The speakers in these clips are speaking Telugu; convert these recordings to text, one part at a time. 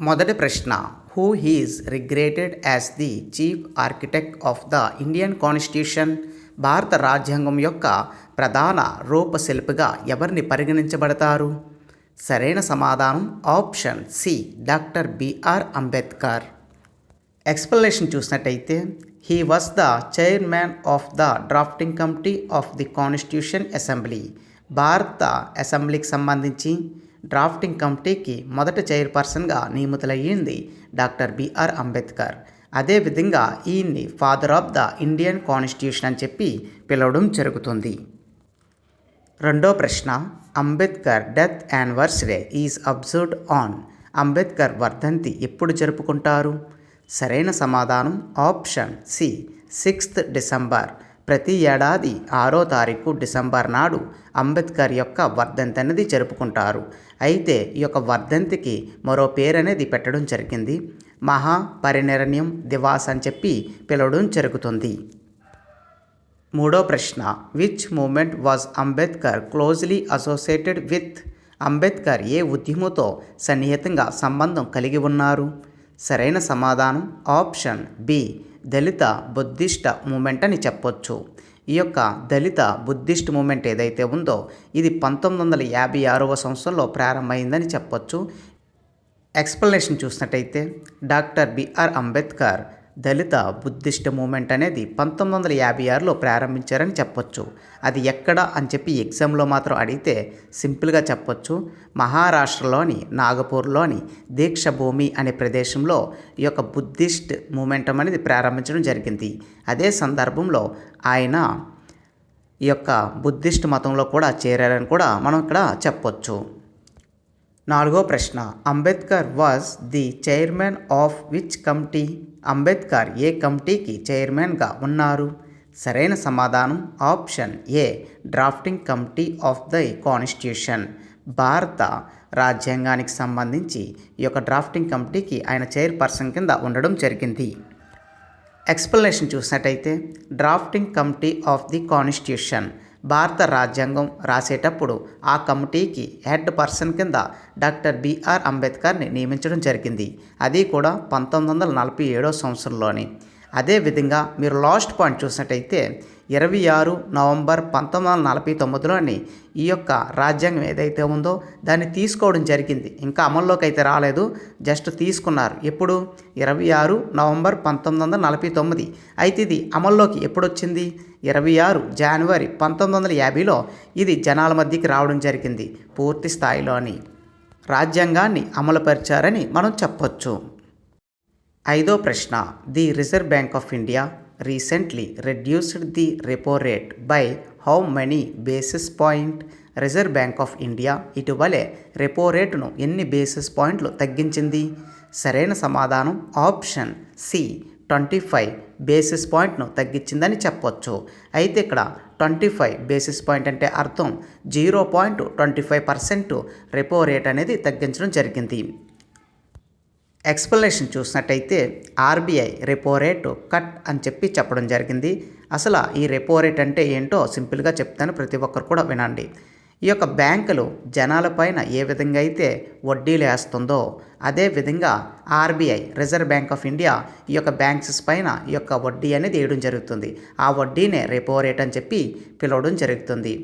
మొదటి ప్రశ్న who is regarded as the chief architect of the Indian constitution భారత రాజ్యాంగం యొక్క ప్రధాన రూపశిల్పిగా ఎవరిని పరిగణించబడతారు? సరైన సమాధానం option C doctor B R Ambedkar. Explanation చూసినట్టయితే he was the chairman of the drafting committee of the constitution assembly భారత అసెంబ్లీకి సంబంధించి డ్రాఫ్టింగ్ కమిటీకి మొదటి చైర్పర్సన్గా నియమితులయ్యింది డాక్టర్ బిఆర్ అంబేద్కర్. అదేవిధంగా ఈయన్ని father of the Indian constitution అని చెప్పి పిలవడం జరుగుతుంది. రెండో ప్రశ్న Ambedkar death anniversary is observed on. Ambedkar వర్ధంతి ఎప్పుడు జరుపుకుంటారు? సరైన సమాధానం ఆప్షన్ సి సిక్స్త్ డిసెంబర్. ప్రతి ఏడాది ఆరో తారీఖు డిసెంబర్ నాడు అంబేద్కర్ యొక్క వర్ధంతి అనేది జరుపుకుంటారు. అయితే ఈ యొక్క వర్ధంతికి మరో పేరు అనేది పెట్టడం జరిగింది. మహా పరినిర్ణయం దివాస్ అని చెప్పి పిలవడం జరుగుతుంది. మూడో ప్రశ్న. Which movement was Ambedkar closely associated with Ambedkar ఏ ఉద్యమంతో సన్నిహితంగా సంబంధం కలిగి ఉన్నారు? సరైన సమాధానం option B. Dalit Buddhist movement అని చెప్పొచ్చు. ఈ యొక్క దళిత బుద్ధిస్ట్ మూమెంట్ ఏదైతే ఉందో ఇది పంతొమ్మిది వందల యాభై ఆరవ సంవత్సరంలో ప్రారంభమైందని చెప్పొచ్చు. ఎక్స్ప్లెనేషన్ చూసినట్టయితే doctor B R Ambedkar Dalit Buddhist movement అనేది పంతొమ్మిది వందల యాభై ఆరులో ప్రారంభించారని చెప్పొచ్చు. అది ఎక్కడ అని చెప్పి ఎగ్జామ్లో మాత్రం అడిగితే సింపుల్గా చెప్పొచ్చు. మహారాష్ట్రలోని నాగపూర్లోని దీక్షభూమి అనే ప్రదేశంలో ఈ యొక్క బుద్ధిస్ట్ మూమెంట్ అనేది ప్రారంభించడం జరిగింది. అదే సందర్భంలో ఆయన ఈ యొక్క బుద్ధిస్ట్ మతంలో కూడా చేరారని కూడా మనం ఇక్కడ చెప్పొచ్చు. నాలుగో ప్రశ్న. Ambedkar was the chairman of which committee Ambedkar ఏ కమిటీకి చైర్మన్గా ఉన్నారు? సరైన సమాధానం option A drafting committee of the constitution భారత రాజ్యాంగానికి సంబంధించి ఈ యొక్క డ్రాఫ్టింగ్ కమిటీకి ఆయన చైర్పర్సన్ కింద ఉండడం జరిగింది. ఎక్స్ప్లెనేషన్ చూసినట్టయితే drafting committee of the constitution భారత రాజ్యాంగం రాసేటప్పుడు ఆ కమిటీకి హెడ్ పర్సన్ కింద డాక్టర్ బిఆర్ అంబేద్కర్ని నియమించడం జరిగింది. అది కూడా పంతొమ్మిది వందల నలభై ఏడో సంవత్సరంలోని. అదేవిధంగా మీరు లాస్ట్ పాయింట్ చూసినట్టయితే ఇరవై ఆరు నవంబర్ పంతొమ్మిది వందల నలభై తొమ్మిదిలోని ఈ యొక్క రాజ్యాంగం ఏదైతే ఉందో దాన్ని తీసుకోవడం జరిగింది. ఇంకా అమల్లోకి అయితే రాలేదు. జస్ట్ తీసుకున్నారు. ఎప్పుడు? ఇరవై ఆరు నవంబర్ పంతొమ్మిది వందల నలభై తొమ్మిది. అయితే ఇది అమల్లోకి ఎప్పుడు వచ్చింది ఇరవై ఆరు జనవరి పంతొమ్మిది వందల యాభైలో ఇది జనాల మధ్యకి రావడం జరిగింది. పూర్తి స్థాయిలోని రాజ్యాంగాన్ని అమలుపరిచారని మనం చెప్పొచ్చు. ఐదో ప్రశ్న. The reserve bank of India recently reduced the repo rate by how many basis point reserve bank of India ఇటీవలే రెపో రేటును ఎన్ని బేసిస్ పాయింట్లు తగ్గించింది? సరైన సమాధానం option C twenty five basis పాయింట్ను తగ్గించిందని చెప్పొచ్చు. అయితే ఇక్కడ ట్వంటీ ఫైవ్ బేసిస్ పాయింట్ అంటే అర్థం. Zero point twenty five percent repo rate అనేది తగ్గించడం జరిగింది. ఎక్స్ప్లెనేషన్ చూసినట్టయితే ఆర్బీఐ రెపో రేటు కట్ అని చెప్పి చెప్పడం జరిగింది. అసలు ఈ రెపో రేట్ అంటే ఏంటో సింపుల్గా చెప్తాను ప్రతి ఒక్కరు కూడా వినండి. ఈ యొక్క బ్యాంకులు జనాలపైన ఏ విధంగా అయితే వడ్డీలు వేస్తుందో అదే విధంగా RBI reserve bank of India ఈ యొక్క బ్యాంక్స్ పైన ఈ యొక్క వడ్డీ అనేది వేయడం జరుగుతుంది. ఆ వడ్డీనే రెపో రేట్ అని చెప్పి పిలవడం జరుగుతుంది.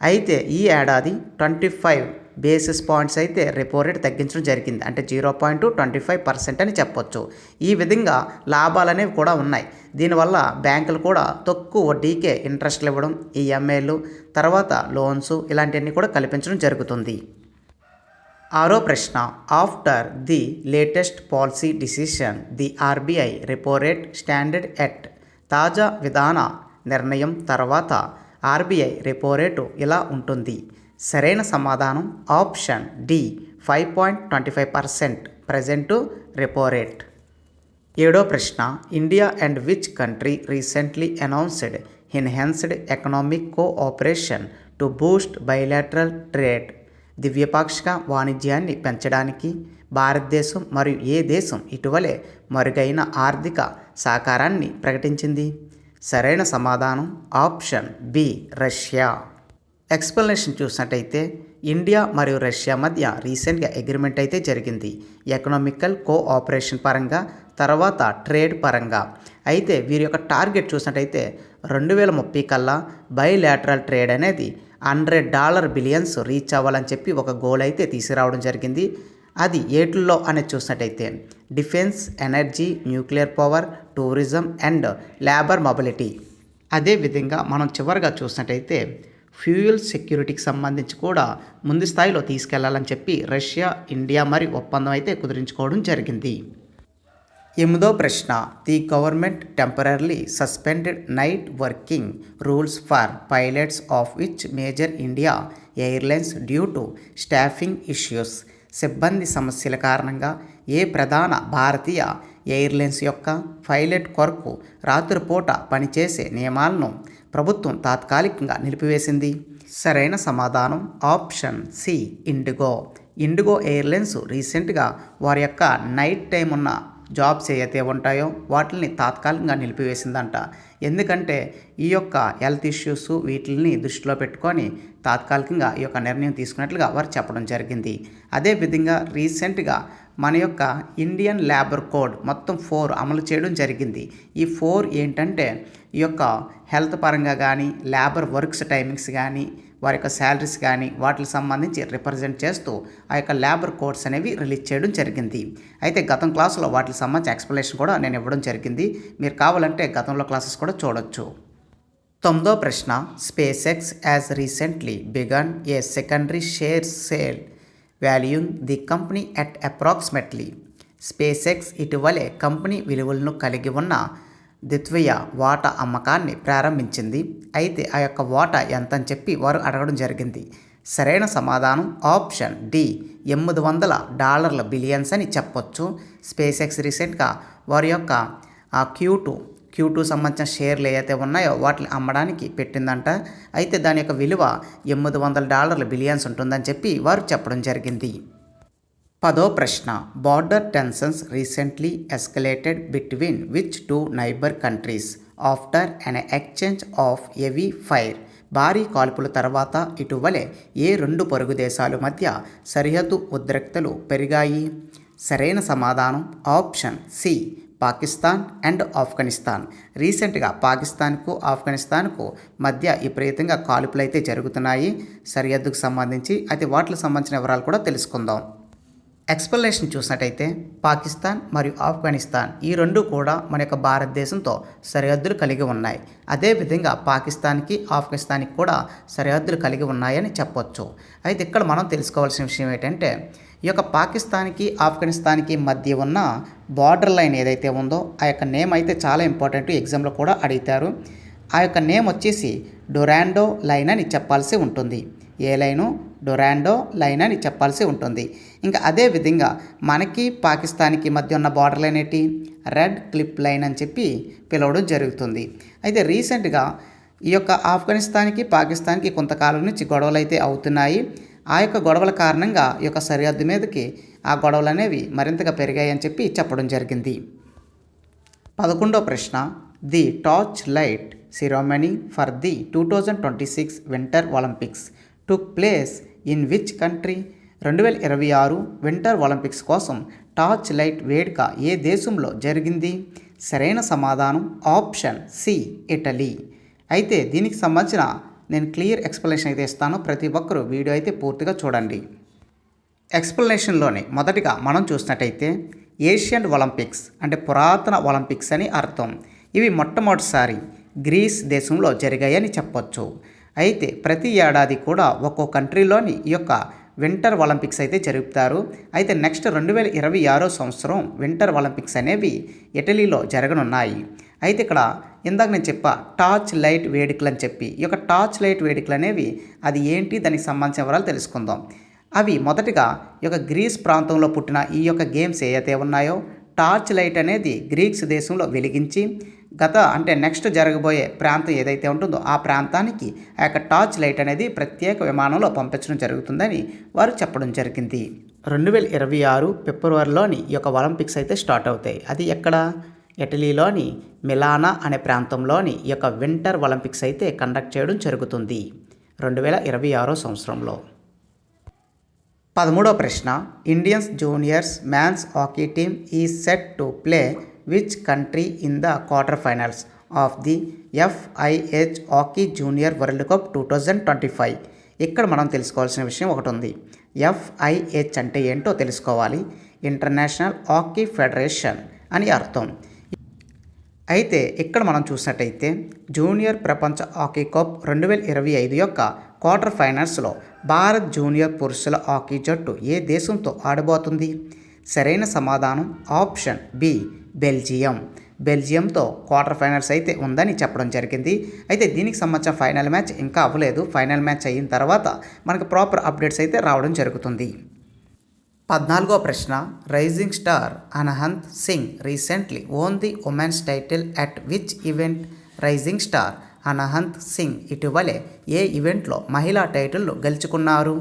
అయితే ఈ ఏడాది ట్వంటీ ఫైవ్ బేసిస్ పాయింట్స్ అయితే రెపో రేట్ తగ్గించడం జరిగింది. అంటే zero point twenty five percent అని చెప్పొచ్చు. ఈ విధంగా లాభాలు అనేవి కూడా ఉన్నాయి. దీనివల్ల బ్యాంకులు కూడా తక్కువ వడ్డీకే ఇంట్రెస్ట్లు ఇవ్వడం ఈఎంఐలు తర్వాత లోన్స్ ఇలాంటివన్నీ కూడా కల్పించడం జరుగుతుంది. ఆరో ప్రశ్న. After the latest policy decision the RBI repo rate standard at తాజా విధాన నిర్ణయం తర్వాత ఆర్బీఐ రెపో రేటు ఇలా ఉంటుంది. సరైన సమాధానం option D five point twenty five percent present repo rate. ఏడో ప్రశ్న India and which country recently announced enhanced economic cooperation to boost bilateral trade? దివ్యపాక్షిక వాణిజ్యాన్ని పెంచడానికి భారతదేశం మరియు ఏ దేశం ఇటీవలే మరుగైన ఆర్థిక సహకారాన్ని ప్రకటించింది? సరైన సమాధానం ఆప్షన్ బి రష్యా. ఎక్స్ప్లెనేషన్ చూసినట్టయితే ఇండియా మరియు రష్యా మధ్య రీసెంట్గా అగ్రిమెంట్ అయితే జరిగింది. ఎకనామికల్ కోఆపరేషన్ పరంగా తర్వాత ట్రేడ్ పరంగా. అయితే వీరి యొక్క టార్గెట్ చూసినట్టయితే రెండు వేల ముప్పై కల్లా బయోలాటరల్ ట్రేడ్ అనేది హండ్రెడ్ డాలర్ బిలియన్స్ రీచ్ అవ్వాలని చెప్పి ఒక గోల్ అయితే తీసుకురావడం జరిగింది. అది ఏటిల్లో అనేది చూసినట్టయితే defence energy nuclear power tourism and labour mobility. అదేవిధంగా మనం చివరిగా చూసినట్టయితే ఫ్యూయల్ సెక్యూరిటీకి సంబంధించి కూడా ముందు స్థాయిలో తీసుకెళ్ళాలని చెప్పి రష్యా ఇండియా మరి ఒప్పందం అయితే కుదిరించుకోవడం జరిగింది. ఎనిమిదో ప్రశ్న. The government temporarily suspended night working rules for pilots of which major India airlines due to staffing issues. సిబ్బంది సమస్యల కారణంగా ఏ ప్రధాన భారతీయ ఎయిర్లైన్స్ యొక్క పైలట్ కొరకు రాత్రిపూట పనిచేసే నియమాలను ప్రభుత్వం తాత్కాలికంగా నిలిపివేసింది. సరైన సమాధానం option C IndiGo. IndiGo airlines రీసెంట్గా వారి యొక్క నైట్ టైం ఉన్న జాబ్స్ ఏవైతే ఉంటాయో వాటిని తాత్కాలికంగా నిలిపివేసిందంట. ఎందుకంటే ఈ యొక్క హెల్త్ ఇష్యూస్ వీటిని దృష్టిలో పెట్టుకొని తాత్కాలికంగా ఈ యొక్క నిర్ణయం తీసుకున్నట్లుగా వారు చెప్పడం జరిగింది. అదేవిధంగా రీసెంట్గా మన యొక్క ఇండియన్ లేబర్ కోడ్ మొత్తం ఫోర్ అమలు చేయడం జరిగింది. ఈ ఫోర్ ఏంటంటే ఈ యొక్క హెల్త్ పరంగా కానీ లేబర్ వర్క్స్ టైమింగ్స్ కానీ వారి యొక్క శాలరీస్ కానీ వాటికి సంబంధించి రిప్రజెంట్ చేస్తూ ఆ యొక్క లేబర్ కోడ్స్ అనేవి రిలీజ్ చేయడం జరిగింది. అయితే గతం క్లాసులో వాటికి సంబంధించి ఎక్స్ప్లెనేషన్ కూడా నేను ఇవ్వడం జరిగింది. మీరు కావాలంటే గతంలో క్లాసెస్ కూడా చూడొచ్చు. తొమ్మిదో ప్రశ్న SpaceX has recently begun a secondary share sale valuing the company at approximately SpaceX ఇటీవలే కంపెనీ విలువలను కలిగి ఉన్న ద్వితీయ వాటా అమ్మకాన్ని ప్రారంభించింది. అయితే ఆ యొక్క వాటా ఎంత అని చెప్పి వారు అడగడం జరిగింది. సరైన సమాధానం ఆప్షన్ డి ఎనిమిది వందల డాలర్ల బిలియన్స్ అని చెప్పొచ్చు. స్పేస్ ఎక్స్ రీసెంట్గా వారి యొక్క ఆ క్యూ టూ క్యూ టూ సంబంధించిన షేర్లు ఏవైతే ఉన్నాయో వాటిని అమ్మడానికి పెట్టిందంట. అయితే దాని యొక్క విలువ ఎనిమిది వందల డాలర్ల బిలియన్స్ ఉంటుందని చెప్పి వారు చెప్పడం జరిగింది. పదో ప్రశ్న. Border tensions recently escalated between which two neighbour countries after an exchange of heavy fire భారీ కాల్పుల తర్వాత ఇటీవలే ఏ రెండు పొరుగు దేశాల మధ్య సరిహద్దు ఉద్రిక్తలు పెరిగాయి? సరైన సమాధానం option C. Pakistan and Afghanistan. రీసెంట్గా పాకిస్తాన్కు ఆఫ్ఘనిస్తాన్కు మధ్య విపరీతంగా కాల్పులు అయితే జరుగుతున్నాయి. సరిహద్దుకు సంబంధించి అయితే వాటికి సంబంధించిన వివరాలు కూడా తెలుసుకుందాం. ఎక్స్ప్లెనేషన్ చూసినట్టయితే పాకిస్తాన్ మరియు ఆఫ్ఘనిస్తాన్ ఈ రెండు కూడా మన యొక్క భారతదేశంతో సరిహద్దులు కలిగి ఉన్నాయి. అదేవిధంగా పాకిస్తాన్కి ఆఫ్ఘనిస్తాన్కి కూడా సరిహద్దులు కలిగి ఉన్నాయని చెప్పొచ్చు. అయితే ఇక్కడ మనం తెలుసుకోవాల్సిన విషయం ఏంటంటే ఈ యొక్క పాకిస్తాన్కి ఆఫ్ఘనిస్తాన్కి మధ్య ఉన్న బార్డర్ లైన్ ఏదైతే ఉందో ఆ యొక్క నేమ్ అయితే చాలా ఇంపార్టెంట్ ఎగ్జామ్లో కూడా అడుగుతారు ఆ యొక్క నేమ్ వచ్చేసి డొరాండో లైన్ అని చెప్పాల్సి ఉంటుంది. ఏ లైను డొరాండో లైన్ అని చెప్పాల్సి ఉంటుంది. ఇంకా అదే విధంగా మనకి పాకిస్తాన్కి మధ్య ఉన్న బార్డర్ లైన్ ఏంటి? రెడ్ క్లిప్ లైన్ అని చెప్పి పిలవడం జరుగుతుంది. అయితే రీసెంట్గా ఈ యొక్క ఆఫ్ఘనిస్తాన్కి పాకిస్తాన్కి కొంతకాలం నుంచి గొడవలు అయితే అవుతున్నాయి. ఆ యొక్క గొడవల కారణంగా ఈ యొక్క సరిహద్దు మీదకి ఆ గొడవలు అనేవి మరింతగా పెరిగాయని చెప్పి చెప్పడం జరిగింది. పదకొండో ప్రశ్న. The torch light ceremony for the two thousand twenty six winter Olympics took place in which country? రెండు వేల ఇరవై ఆరు వింటర్ ఒలింపిక్స్ కోసం టార్చ్ లైట్ వేడుక ఏ దేశంలో జరిగింది? సరైన సమాధానం ఆప్షన్ సి ఇటలీ. అయితే దీనికి సంబంధించిన నేను క్లియర్ ఎక్స్ప్లెనేషన్ అయితే ఇస్తాను. ప్రతి ఒక్కరూ వీడియో అయితే పూర్తిగా చూడండి. ఎక్స్ప్లెనేషన్లోనే మొదటిగా మనం చూసినట్టయితే ఏషియన్ ఒలింపిక్స్ అంటే పురాతన ఒలింపిక్స్ అని అర్థం. ఇవి మొట్టమొదటిసారి గ్రీస్ దేశంలో జరిగాయని చెప్పొచ్చు. అయితే ప్రతి ఏడాది కూడా ఒక్కో కంట్రీలోని ఈ యొక్క వింటర్ ఒలింపిక్స్ అయితే జరుపుతారు. అయితే నెక్స్ట్ రెండు వేల ఇరవై ఆరో సంవత్సరం వింటర్ ఒలింపిక్స్ అనేవి ఇటలీలో జరగనున్నాయి. అయితే ఇక్కడ ఇందాక నేను చెప్పా టార్చ్ లైట్ వేడుకలు అని చెప్పి. ఈ యొక్క టార్చ్ లైట్ వేడుకలు అనేవి అది ఏంటి దానికి సంబంధించిన వివరాలు తెలుసుకుందాం. అవి మొదటగా ఈ యొక్క గ్రీస్ ప్రాంతంలో పుట్టిన ఈ యొక్క గేమ్స్ ఏవైతే ఉన్నాయో టార్చ్ లైట్ అనేది గ్రీక్స్ దేశంలో వెలిగించి గత అంటే నెక్స్ట్ జరగబోయే ప్రాంతం ఏదైతే ఉంటుందో ఆ ప్రాంతానికి ఆ యొక్క టార్చ్ లైట్ అనేది ప్రత్యేక విమానంలో పంపించడం జరుగుతుందని వారు చెప్పడం జరిగింది. రెండు వేల ఇరవై ఆరు ఫిబ్రవరిలోని ఈ యొక్క ఒలింపిక్స్ అయితే స్టార్ట్ అవుతాయి. అది ఎక్కడ? ఇటలీలోని మిలానా అనే ప్రాంతంలోని ఈ యొక్క వింటర్ ఒలింపిక్స్ అయితే కండక్ట్ చేయడం జరుగుతుంది రెండు వేల ఇరవై ఆరో సంవత్సరంలో. పదమూడో ప్రశ్న. Indians juniors men's hockey team is set to play which country in the quarter finals of the FIH hockey junior world cup two thousand twenty five? ఇక్కడ మనం తెలుసుకోవాల్సిన విషయం ఒకటి ఉంది ఎఫ్ఐహెచ్ అంటే ఏంటో తెలుసుకోవాలి. ఇంటర్నేషనల్ హాకీ ఫెడరేషన్ అని అర్థం. అయితే ఇక్కడ మనం చూసినట్టయితే జూనియర్ ప్రపంచ హాకీ కప్ రెండు వేల ఇరవై ఐదు యొక్క క్వార్టర్ ఫైనల్స్లో భారత్ జూనియర్ పురుషుల హాకీ జట్టు ఏ దేశంతో ఆడబోతుంది? సరైన సమాధానం ఆప్షన్ బి బెల్జియం. బెల్జియంతో క్వార్టర్ ఫైనల్స్ అయితే ఉందని చెప్పడం జరిగింది. అయితే దీనికి సంబంధించిన ఫైనల్ మ్యాచ్ ఇంకా అవ్వలేదు. ఫైనల్ మ్యాచ్ అయిన తర్వాత మనకు ప్రాపర్ అప్డేట్స్ అయితే రావడం జరుగుతుంది. పద్నాలుగో ప్రశ్న rising star Anahat Singh recently won the women's title at which event rising star Anahat Singh ఇటీవలే ఏ ఈవెంట్లో మహిళా టైటిల్ను గెలుచుకున్నారు?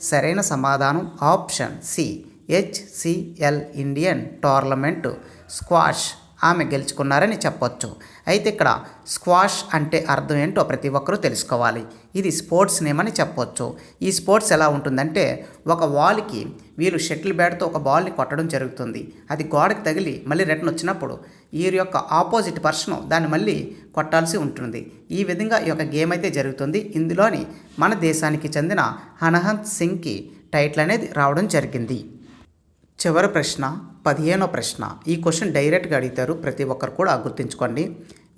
సరైన సమాధానం option C HCL Indian tournament squash ఆమె గెలుచుకున్నారని చెప్పొచ్చు. అయితే ఇక్కడ స్క్వాష్ అంటే అర్థం ఏంటో ప్రతి ఒక్కరూ తెలుసుకోవాలి. ఇది స్పోర్ట్స్ నేమ్ అని చెప్పొచ్చు. ఈ స్పోర్ట్స్ ఎలా ఉంటుందంటే ఒక వాల్కి వీళ్ళు షటిల్ బ్యాట్తో ఒక బాల్ని కొట్టడం జరుగుతుంది. అది గోడకి తగిలి మళ్ళీ రిటర్న్ వచ్చినప్పుడు వీరి యొక్క ఆపోజిట్ పర్సన్ దాన్ని మళ్ళీ కొట్టాల్సి ఉంటుంది. ఈ విధంగా ఈ యొక్క గేమ్ అయితే జరుగుతుంది. ఇందులోని మన దేశానికి చెందిన హనహంత్ సింగ్కి టైటిల్ అనేది రావడం జరిగింది. చివరి ప్రశ్న పదిహేనో ప్రశ్న. ఈ క్వశ్చన్ డైరెక్ట్గా అడిగారు ప్రతి ఒక్కరు కూడా గుర్తుంచుకోండి.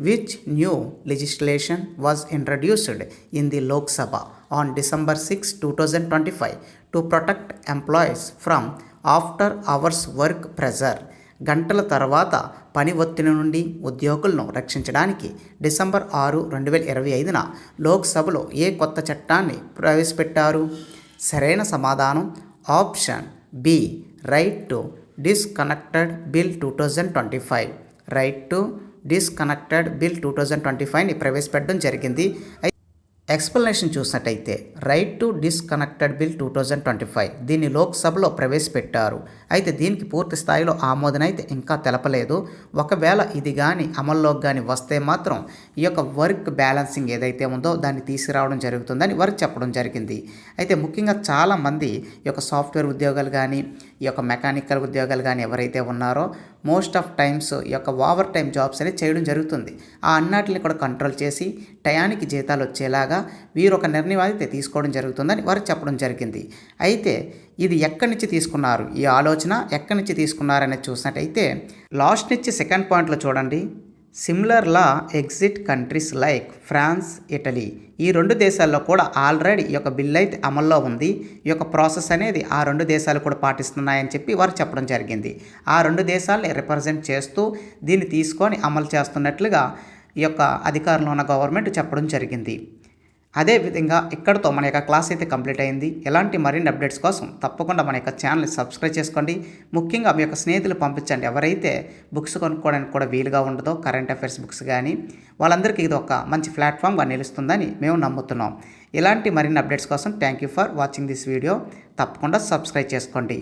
Which new legislation was introduced in the Lok Sabha on December six two thousand twenty five to protect employees from after hours work pressure గంటల తర్వాత పని ఒత్తిడి నుండి ఉద్యోగులను రక్షించడానికి డిసెంబర్ ఆరు రెండు వేల ఇరవై ఐదున లోక్సభలో ఏ కొత్త చట్టాన్ని ప్రవేశపెట్టారు? సరైన సమాధానం option B right to disconnected bill two thousand twenty five right to disconnected bill two thousand twenty ఫైవ్ని ప్రవేశపెట్టడం జరిగింది. ఎక్స్ప్లెనేషన్ చూసినట్టయితే right to disconnected bill two thousand twenty five దీన్ని లోక్సభలో ప్రవేశపెట్టారు. అయితే దీనికి పూర్తి స్థాయిలో ఆమోదన అయితే ఇంకా తెలపలేదు. ఒకవేళ ఇది కానీ అమల్లోకి కానీ వస్తే మాత్రం ఈ యొక్క వర్క్ బ్యాలెన్సింగ్ ఏదైతే ఉందో దాన్ని తీసుకురావడం జరుగుతుందని వారు చెప్పడం జరిగింది. అయితే ముఖ్యంగా చాలామంది ఈ యొక్క సాఫ్ట్వేర్ ఉద్యోగాలు కానీ ఈ యొక్క మెకానికల్ ఉద్యోగాలు కానీ ఎవరైతే ఉన్నారో మోస్ట్ ఆఫ్ టైమ్స్ ఈ యొక్క ఓవర్ టైం జాబ్స్ అనేది చేయడం జరుగుతుంది. ఆ అన్నిటిని కూడా కంట్రోల్ చేసి టయానికి జీతాలు వచ్చేలాగా వీరు ఒక నిర్ణయం అయితే తీసుకోవడం జరుగుతుందని వారు చెప్పడం జరిగింది. అయితే ఇది ఎక్కడి నుంచి తీసుకున్నారు? ఈ ఆలోచన ఎక్కడి నుంచి తీసుకున్నారనేది చూసినట్టయితే లాస్ట్ నుంచి సెకండ్ పాయింట్లో చూడండి. Similar law exist countries like France Italy ఈ రెండు దేశాల్లో కూడా ఆల్రెడీ ఈ యొక్క బిల్ అయితే అమల్లో ఉంది. ఈ యొక్క ప్రాసెస్ అనేది ఆ రెండు దేశాలు కూడా పాటిస్తున్నాయని చెప్పి వారు చెప్పడం జరిగింది. ఆ రెండు దేశాలని రిప్రజెంట్ చేస్తూ దీన్ని తీసుకొని అమలు చేస్తున్నట్లుగా ఈ యొక్క అధికారంలో ఉన్న గవర్నమెంట్ చెప్పడం జరిగింది. అదేవిధంగా ఇక్కడతో మన యొక్క క్లాస్ అయితే కంప్లీట్ అయింది. ఎలాంటి మరిన్ని అప్డేట్స్ కోసం తప్పకుండా మన యొక్క ఛానల్ని సబ్స్క్రైబ్ చేసుకోండి. ముఖ్యంగా మీ యొక్క స్నేహితులు పంపించండి. ఎవరైతే బుక్స్ కొనుక్కోవడానికి కూడా వీలుగా ఉండదో కరెంట్ అఫైర్స్ బుక్స్ కానీ వాళ్ళందరికీ ఇది ఒక మంచి ప్లాట్ఫామ్గా నిలుస్తుందని మేము నమ్ముతున్నాం. ఇలాంటి మరిన్ని అప్డేట్స్ కోసం thank you for watching this video. తప్పకుండా సబ్స్క్రైబ్ చేసుకోండి.